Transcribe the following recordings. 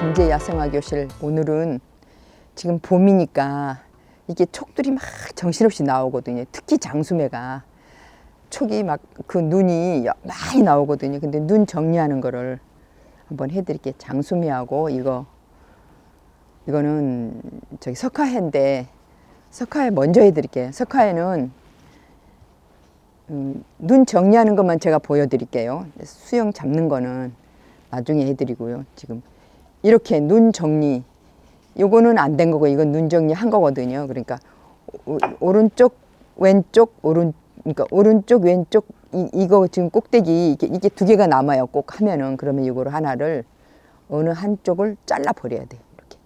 강제 야생화 교실 오늘은 지금 봄이니까 이게 촉들이 막 정신없이 나오거든요. 특히 장수매가 촉이 막 그 눈이 여- 많이 나오거든요. 근데 눈 정리하는 거를 한번 해드릴게요. 장수매하고 이거 이거는 저기 석화해인데 석화해 먼저 해드릴게요. 석화해는 음, 눈 정리하는 것만 제가 보여드릴게요. 수영 잡는 거는 나중에 해드리고요. 지금 이렇게 눈 정리 요거는 안 된 거고 이건 눈 정리 한 거거든요. 그러니까 오, 오른쪽 왼쪽 오른 그러니까 오른쪽 왼쪽 이, 이거 지금 꼭대기 이게, 이게 두 개가 남아요. 꼭 하면은 그러면 이거를 하나를 어느 한쪽을 잘라 버려야 돼요. 이렇게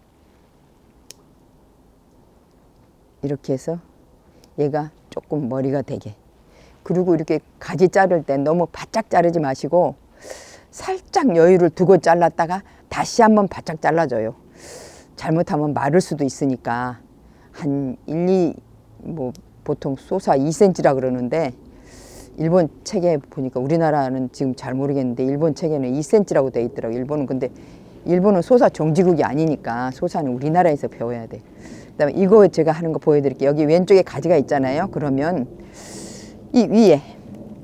이렇게 해서 얘가 조금 머리가 되게 그리고 이렇게 가지 자를 때 너무 바짝 자르지 마시고 살짝 여유를 두고 잘랐다가 다시 한번 바짝 잘라줘요. 잘못하면 마를 수도 있으니까 한 1, 2, 뭐 보통 소사 2cm라 그러는데 일본 책에 보니까 우리나라는 지금 잘 모르겠는데 일본 책에는 2cm라고 돼 있더라고요. 일본은 근데 일본은 소사 정지국이 아니니까 소사는 우리나라에서 배워야 돼. 그다음에 이거 제가 하는 거 보여드릴게요. 여기 왼쪽에 가지가 있잖아요. 그러면 이 위에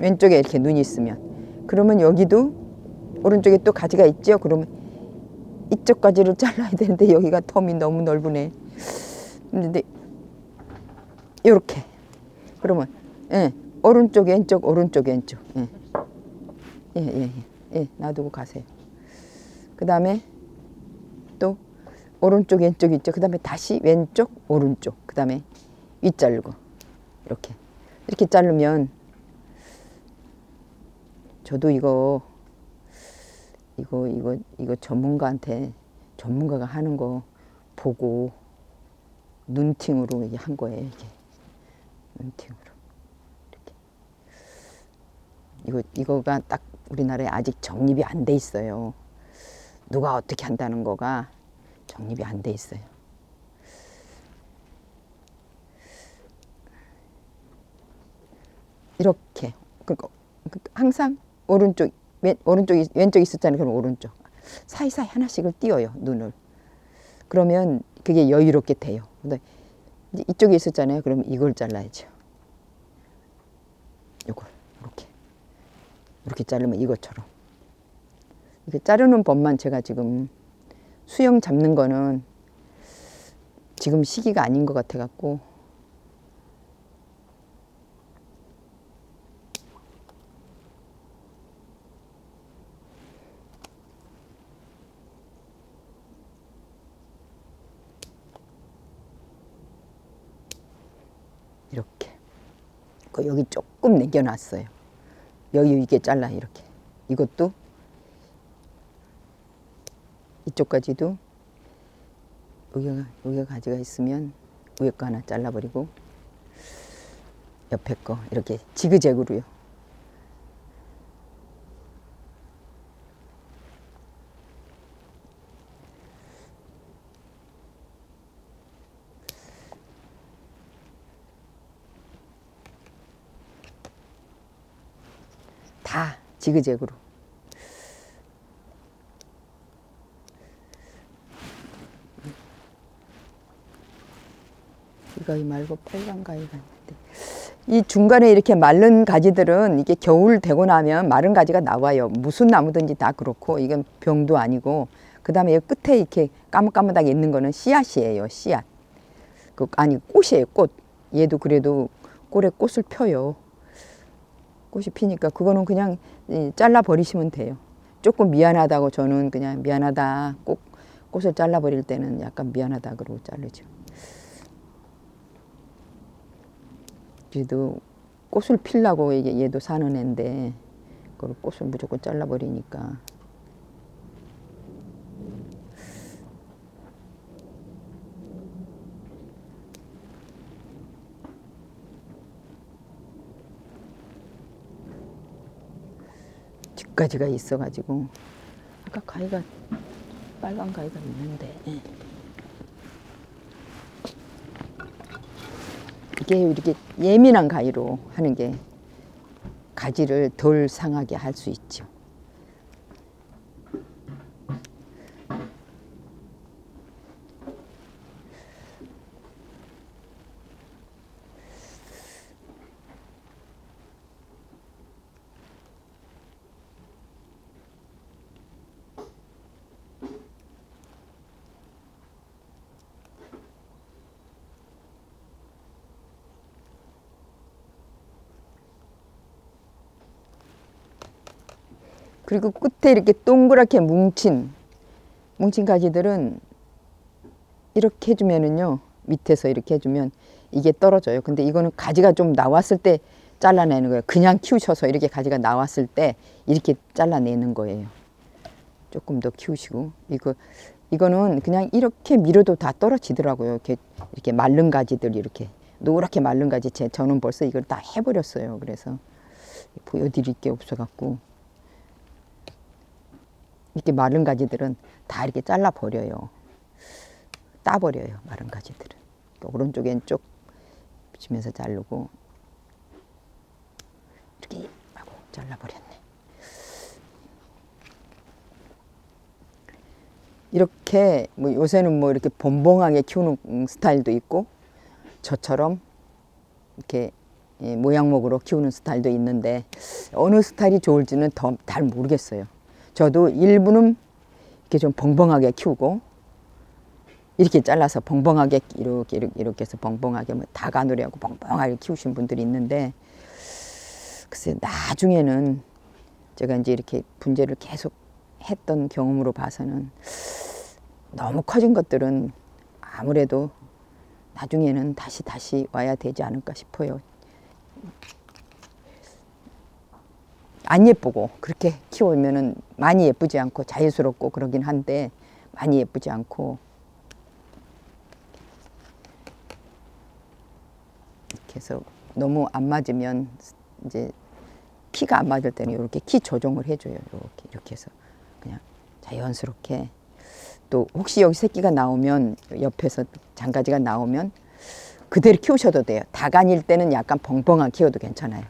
왼쪽에 이렇게 눈이 있으면 그러면 여기도 오른쪽에 또 가지가 있죠. 그러면 이쪽 가지를 잘라야 되는데 여기가 텀이 너무 넓으네. 근데 이렇게. 그러면 예 오른쪽 왼쪽 오른쪽 왼쪽. 예예예 예, 예, 예, 놔두고 가세요. 그 다음에 또 오른쪽 왼쪽 있죠. 그 다음에 다시 왼쪽 오른쪽. 그 다음에 윗 자르고. 이렇게. 이렇게 자르면 저도 이거 이거 이거 이거 전문가한테 전문가가 하는 거 보고 눈팅으로 이게 한 거예요 이게. 눈팅으로. 이렇게. 이거 이거가 딱 우리나라에 아직 정립이 안 돼 있어요. 누가 어떻게 한다는 거가 정립이 안 돼 있어요. 이렇게. 그러니까 항상 오른쪽 왼 오른쪽이 왼쪽 있었잖아요. 그럼 오른쪽 사이사이 하나씩을 띄워요 눈을. 그러면 그게 여유롭게 돼요. 근데 이쪽에 있었잖아요. 그럼 이걸 잘라야죠. 이걸 이렇게 이렇게 자르면 이것처럼 이렇게 자르는 법만 제가 지금 수영 잡는 거는 지금 시기가 아닌 것 같아 갖고 이렇게. 그 여기 조금 남겨놨어요. 여유 있게 잘라 이렇게. 이것도 이쪽까지도 여기가 여기가 가지가 있으면 위에 거 하나 잘라버리고 옆에 거 이렇게 지그재그로요. 다 지그재그로. 이거 말고 빨간 가위가 있는데 이 중간에 이렇게 마른 가지들은 이게 겨울 되고 나면 마른 가지가 나와요. 무슨 나무든지 다 그렇고 이건 병도 아니고 그 다음에 끝에 이렇게 까뭇까뭇하게 있는 거는 씨앗이에요. 씨앗. 그 아니 꽃이에요. 꽃. 얘도 그래도 꼴에 꽃을 펴요. 꽃이 피니까 그거는 그냥 이, 잘라 버리시면 돼요. 조금 미안하다고 저는 그냥 미안하다. 꼭 꽃을 잘라 버릴 때는 약간 미안하다 그러고 자르죠. 그래도 꽃을 이게 얘도 사는 애인데 그걸 꽃을 무조건 잘라 버리니까 가지가 있어가지고 아까 가위가 빨간 가위가 있는데 예. 이게 이렇게 예민한 가위로 하는 게 가지를 덜 상하게 할 수 있죠. 그리고 끝에 이렇게 동그랗게 뭉친 뭉친 가지들은 이렇게 해주면은요 밑에서 이렇게 해주면 이게 떨어져요. 근데 이거는 가지가 좀 나왔을 때 잘라내는 거예요. 그냥 키우셔서 이렇게 가지가 나왔을 때 이렇게 잘라내는 거예요. 조금 더 키우시고 이거 이거는 그냥 이렇게 밀어도 다 떨어지더라고요. 이렇게 이렇게 마른 가지들 이렇게 노랗게 마른 가지 제 저는 벌써 이걸 다 해버렸어요. 그래서 보여드릴 게 없어 갖고 이렇게 마른 가지들은 다 이렇게 잘라 버려요. 따 버려요. 마른 가지들은 오른쪽엔 쪽 붙이면서 자르고 이렇게 하고 잘라 버렸네. 이렇게 뭐 요새는 뭐 이렇게 범벙하게 키우는 스타일도 있고 저처럼 이렇게 예, 모양목으로 키우는 스타일도 있는데 어느 스타일이 좋을지는 더 잘 모르겠어요. 저도 일부는 이렇게 좀 벙벙하게 키우고 이렇게 잘라서 벙벙하게 이렇게 이렇게, 이렇게 해서 벙벙하게 뭐 다가누리 하고 벙벙하게 키우신 분들이 있는데 글쎄 나중에는 제가 이제 이렇게 분재를 계속 했던 경험으로 봐서는 너무 커진 것들은 아무래도 나중에는 다시 다시 와야 되지 않을까 싶어요. 안 예쁘고 그렇게 키우면은 많이 예쁘지 않고 자연스럽고 그러긴 한데 많이 예쁘지 않고 이렇게 해서 너무 안 맞으면 이제 키가 안 맞을 때는 이렇게 키 조정을 해줘요. 이렇게 이렇게 해서 그냥 자연스럽게 또 혹시 여기 새끼가 나오면 옆에서 장가지가 나오면 그대로 키우셔도 돼요. 다간일 때는 약간 벙벙하게 키워도 괜찮아요.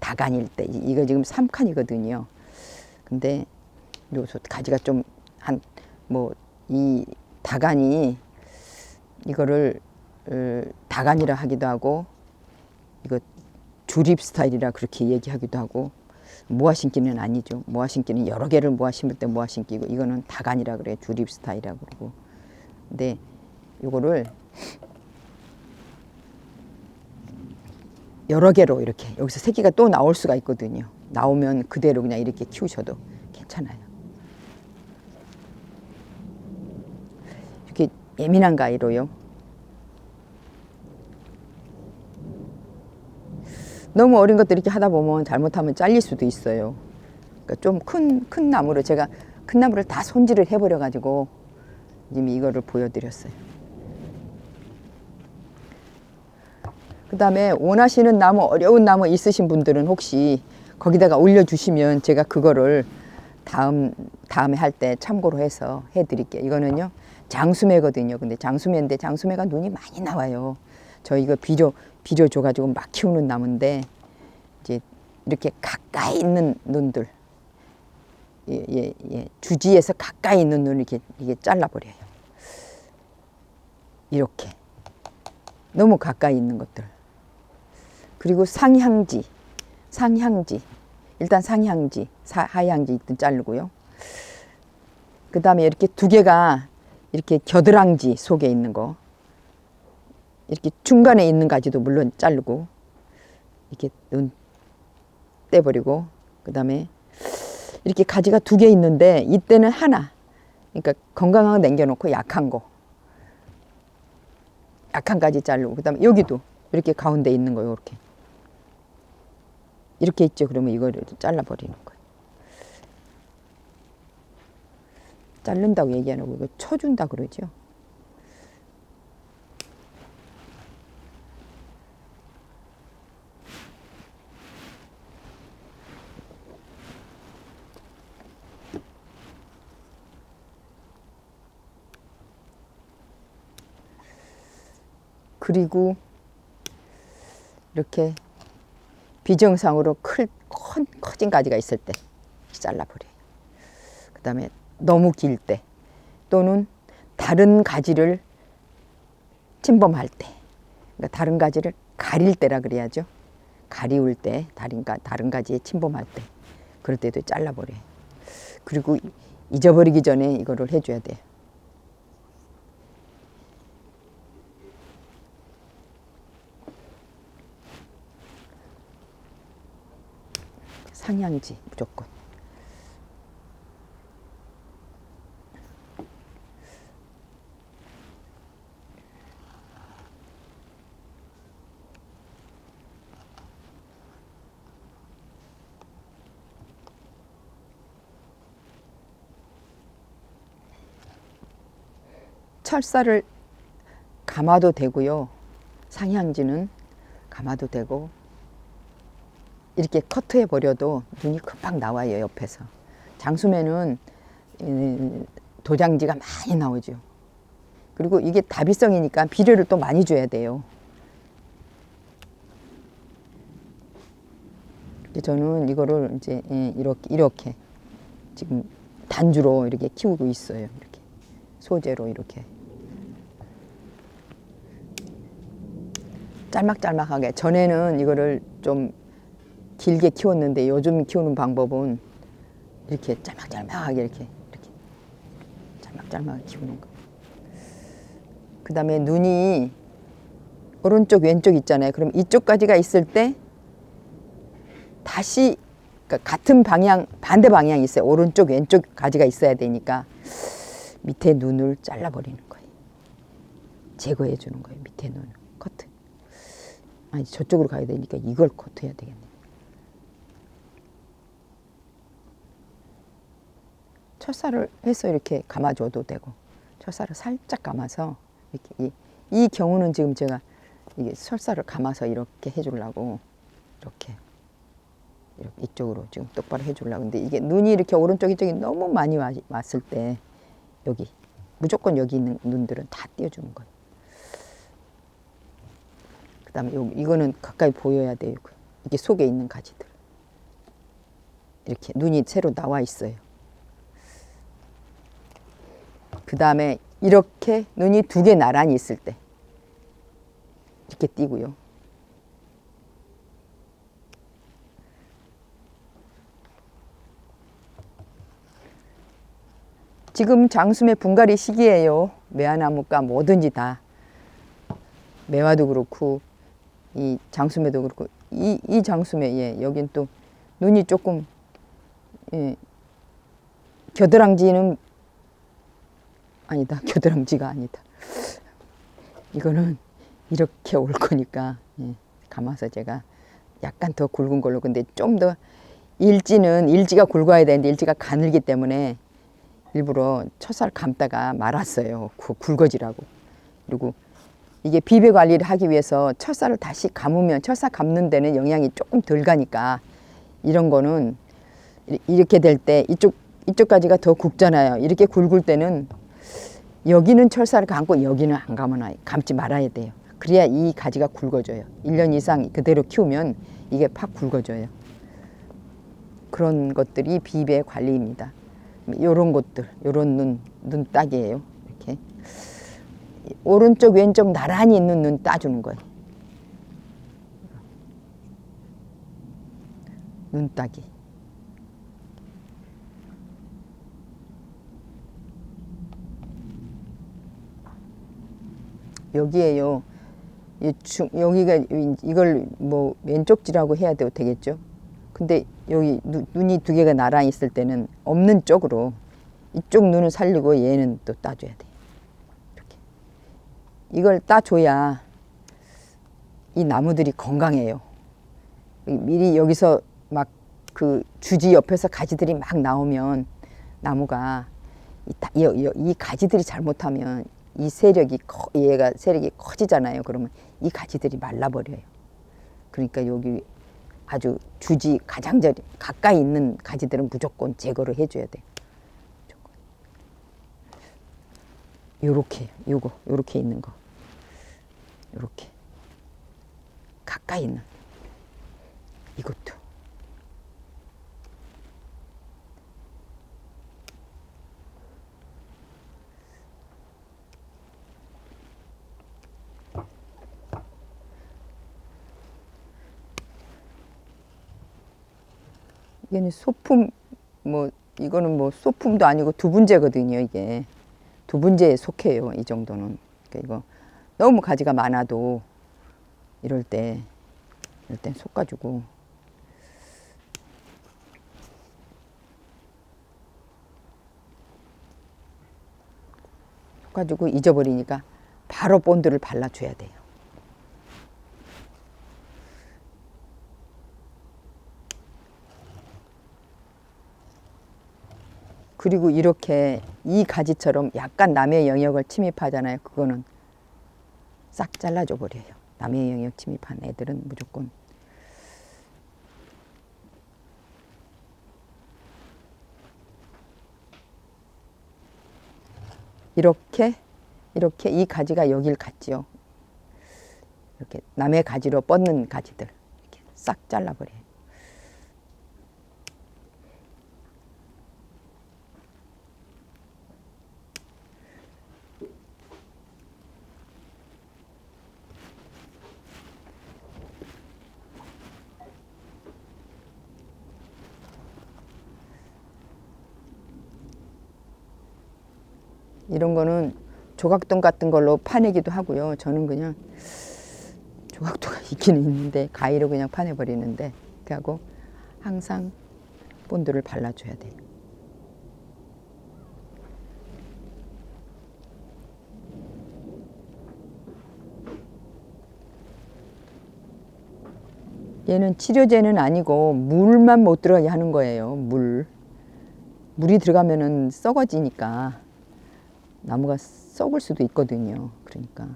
다간일 때 이- 이거 지금 삼칸이거든요 근데 요소 가지가 좀 한 뭐 이 다간이 이거를 어, 다간이라 하기도 하고 이거 주립 스타일이라 그렇게 얘기하기도 하고 모아 신기는 아니죠. 모아 신기는 여러 개를 모아 심을 때 모아 신기고 이거는 다간이라 그래요. 주립 스타일이라고 그러고. 근데 요거를 여러 개로 이렇게 여기서 새끼가 또 나올 수가 있거든요. 나오면 그대로 그냥 이렇게 키우셔도 괜찮아요. 이렇게 예민한 가위로요. 너무 어린 것들 이렇게 하다 보면 잘못하면 잘릴 수도 있어요. 그러니까 좀 큰 큰 나무를 제가 큰 나무를 다 손질을 해버려 가지고 지금 이거를 보여드렸어요. 그 다음에 원하시는 나무 어려운 나무 있으신 분들은 혹시 거기다가 올려주시면 제가 그거를 다음 다음에 할 때 참고로 해서 해드릴게요. 이거는요 장수매거든요. 근데 장수매인데 장수매가 눈이 많이 나와요. 저 이거 비료 비료 줘가지고 막 키우는 나무인데 이제 이렇게 가까이 있는 눈들 예, 예, 예. 주지에서 가까이 있는 눈을 이렇게 이게 잘라버려요. 이렇게 너무 가까이 있는 것들. 그리고 상향지, 상향지. 일단 상향지, 사, 하향지 있든 자르고요. 그 다음에 이렇게 두 개가 이렇게 겨드랑지 속에 있는 거. 이렇게 중간에 있는 가지도 물론 자르고, 이렇게 눈 떼버리고, 그 다음에 이렇게 가지가 두 개 있는데, 이때는 하나. 그러니까 건강한 거 남겨놓고 약한 거. 약한 가지 자르고, 그 다음에 여기도 이렇게 가운데 있는 거요, 이렇게. 이렇게 있죠. 그러면 이거를 잘라버리는 거예요. 자른다고 얘기 안 하고 이거 쳐준다 그러죠. 그리고 이렇게 비정상으로 클, 커, 커진 가지가 있을 때 잘라버려요. 그 다음에 너무 길 때 또는 다른 가지를 침범할 때 그러니까 다른 가지를 가릴 때라 그래야죠. 가리울 때 다른, 가, 다른 가지에 침범할 때 그럴 때도 잘라버려요. 그리고 잊어버리기 전에 이거를 해줘야 돼요. 산향지 무조건. 철사를 감아도 되고요. 상향지는 감아도 되고 이렇게 커트해 버려도 눈이 금방 나와요 옆에서. 장수매는 이, 도장지가 많이 나오죠. 그리고 이게 다비성이니까 비료를 또 많이 줘야 돼요. 저는 이거를 이제 예, 이렇게 이렇게 지금 단주로 이렇게 키우고 있어요. 이렇게 소재로 이렇게 짤막짤막하게 전에는 이거를 좀 길게 키웠는데 요즘 키우는 방법은 이렇게 짤막짤막하게 이렇게 이렇게 짤막짤막하게 키우는 거. 그 다음에 눈이 오른쪽 왼쪽 있잖아요. 그럼 이쪽까지가 있을 때 다시 그러니까 같은 방향 반대 방향이 있어요. 오른쪽 왼쪽 가지가 있어야 되니까 밑에 눈을 잘라 버리는 거예요. 제거해 주는 거예요. 밑에 눈 커트. 아니 저쪽으로 가야 되니까 이걸 커트해야 되겠네. 철사를 해서 이렇게 감아줘도 되고 철사를 살짝 감아서 이렇게 이, 이 경우는 지금 제가 이게 철사를 감아서 이렇게 해주려고 이렇게 이렇게 이쪽으로 지금 똑바로 해주려고 근데 이게 눈이 이렇게 오른쪽 이쪽이 너무 많이 와, 왔을 때 여기 무조건 여기 있는 눈들은 다 띄워주는 거예요. 그 다음에 요 이거는 가까이 보여야. 그 이게 속에 있는 가지들 이렇게 눈이 새로 나와 있어요. 그 다음에 이렇게 눈이 두 개 나란히 있을 때 이렇게 띄고요. 지금 장수매 분갈이 시기예요. 매화나무가 뭐든지 다 매화도 그렇고 이 장수매도 그렇고 이, 이 장수매 예 여긴 또 눈이 조금 예, 겨드랑지는 아니다. 겨드랑지가 아니다. 이거는 이렇게 올 거니까 예, 감아서 제가 약간 더 굵은 걸로. 근데 좀 더 일지는 일지가 굵어야 되는데 일지가 가늘기 때문에 일부러 첫살 감다가 말았어요. 그 굵어지라고. 그리고 이게 비배 관리를 하기 위해서 첫살을 다시 감으면 첫살 감는 데는 영양이 조금 덜 가니까 이런 거는 이- 이렇게 될 때 이쪽 이쪽까지가 더 굵잖아요. 이렇게 굵을 때는 여기는 철사를 감고 여기는 안 감아놔 감지 말아야 돼요. 그래야 이 가지가 굵어져요. 1년 이상 그대로 키우면 이게 팍 굵어져요. 그런 것들이 비배 관리입니다. 요런 것들, 요런 눈, 눈 따기예요. 이렇게. 오른쪽, 왼쪽 나란히 있는 눈 따주는 거예요. 눈 따기. 여기에요. 이 중, 여기가 이- 이걸 뭐 왼쪽지라고 해야 되, 되겠죠. 근데 여기 누, 눈이 두 개가 나란히 있을 때는 없는 쪽으로 이쪽 눈을 살리고 얘는 또 따줘야 돼. 이렇게. 이걸 따줘야 이 나무들이 건강해요. 이- 미리 여기서 막 그 주지 옆에서 가지들이 막 나오면 나무가 이, 이- 이 가지들이 잘못하면 이 세력이 커, 얘가 세력이 커지잖아요. 그러면 이 가지들이 말라버려요. 그러니까 여기 아주 주지 가장자리 가까이 있는 가지들은 무조건 제거를 해줘야 돼. 요렇게 요거 요렇게 있는 거 요렇게 가까이 있는 이것도 이게는 소품 뭐 이거는 뭐 소품도 아니고 두분제거든요 이게. 두분제에 속해요 이 정도는. 그러니까 이거 너무 가지가 많아도 이럴 때 이럴 땐 속가지고. 속가지고 잊어버리니까 바로 본드를 발라줘야 돼요. 그리고 이렇게 이 가지처럼 약간 남의 영역을 침입하잖아요. 그거는 싹 잘라줘 버려요. 남의 영역 침입한 애들은 무조건 이렇게 이렇게 이 가지가 여길 갔지요. 이렇게 남의 가지로 뻗는 가지들 이렇게 싹 잘라버려요. 이런 거는 조각동 같은 걸로 파내기도 하고요. 저는 그냥 조각도가 있기는 있는데 가위로 그냥 파내버리는데 그렇게 하고 항상 본드를 발라줘야 돼요. 얘는 치료제는 아니고 물만 못 들어가게 하는 거예요. 물. 물이 들어가면은 썩어지니까 나무가 썩을 수도 있거든요. 그러니까.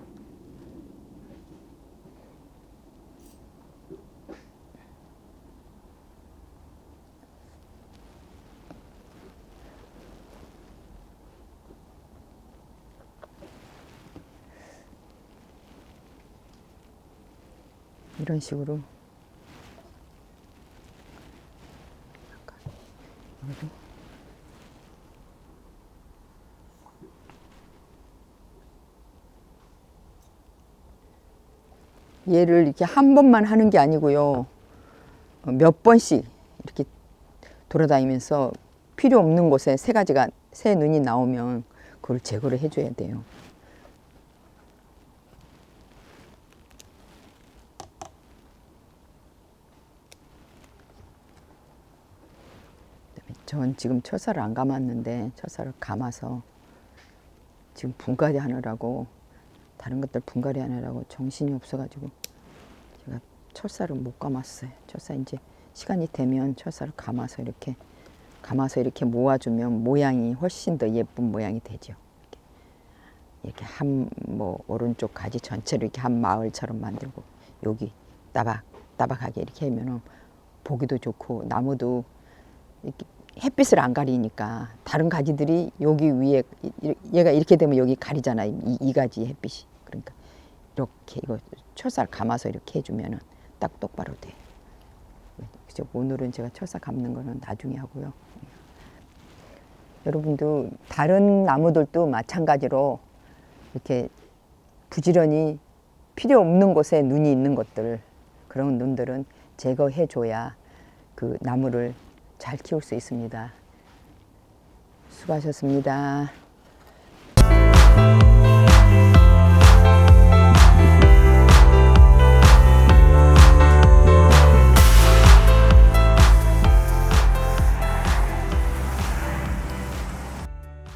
이런 식으로 여기 얘를 이렇게 한 번만 하는 게 아니고요. 어, 몇 번씩 이렇게 돌아다니면서 필요 없는 곳에 새 가지가 새 눈이 나오면 그걸 제거를 해줘야 돼요. 전 지금 철사를 안 감았는데 철사를 감아서 지금 분갈이 하느라고 다른 것들 분갈이 하느라고 정신이 없어가지고 제가 철사를 못 감았어요. 철사 이제 시간이 되면 철사를 감아서 이렇게 감아서 이렇게 모아주면 모양이 훨씬 더 예쁜 모양이 되죠. 이렇게 한 뭐 오른쪽 가지 전체를 이렇게 한 마을처럼 만들고 여기 따박 따박하게 이렇게 하면은 보기도 좋고 나무도 이렇게 햇빛을 안 가리니까 다른 가지들이 여기 위에 이- 얘가 이렇게 되면 여기 가리잖아요. 이, 이 가지 햇빛이 그러니까 이렇게 이거 철사를 감아서 이렇게 해주면은 딱 똑바로 돼. 그죠? 오늘은 제가 철사 감는 거는 나중에 하고요. 여러분도 다른 나무들도 마찬가지로 이렇게 부지런히 필요 없는 곳에 눈이 있는 것들 그런 눈들은 제거해 줘야 그 나무를 잘 키울 수 있습니다. 수고하셨습니다.